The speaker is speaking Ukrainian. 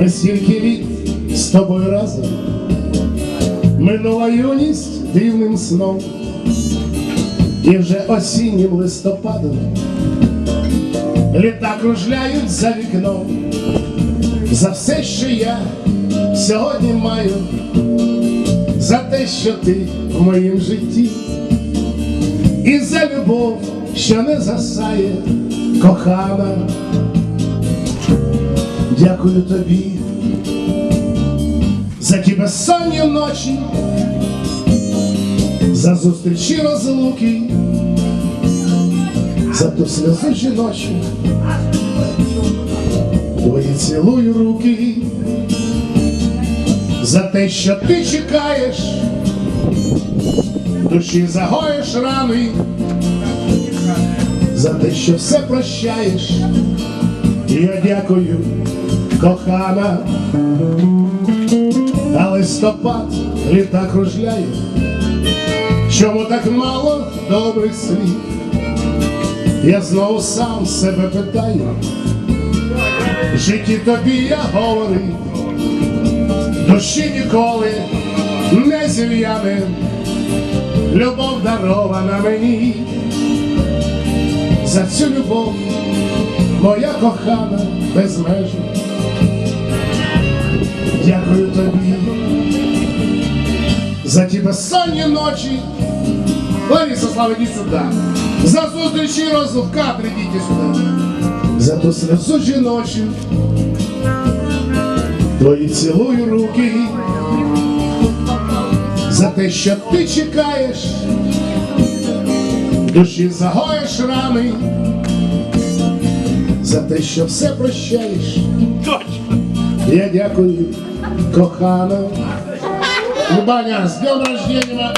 Ми стільки літ з тобою разом, минула юність дивним сном, і вже осіннім листопадом літа кружляють за вікном, за все, що я сьогодні маю, за те, що ти в моїм житті, і за любов, що не засає, кохана. Дякую тобі за ті безсонні ночі, за зустрічі розлуки, за ту сльозу жіночу, твої цілую руки, за те, що ти чекаєш, душі загоїш рани, за те, що все прощаєш. Я дякую, кохана, а листопад літа кружляє, чому так мало добрих слів? Я знову сам себе питаю, житті тобі я говорив, душі ніколи не зів'яне, любов дарована мені, за цю любов моя кохана безмежна. Дякую тобі за ті безсонні ночі. Лариса, слава, іди сюди. За зустрічі розлук кадри, ідіть сюди. За ту сльозу жіночу. Твої цілую руки. За те, що ти чекаєш, душі загоїш рани за те, що все прощаєш. Я дякую, кохана. Любаня, з днем рождения!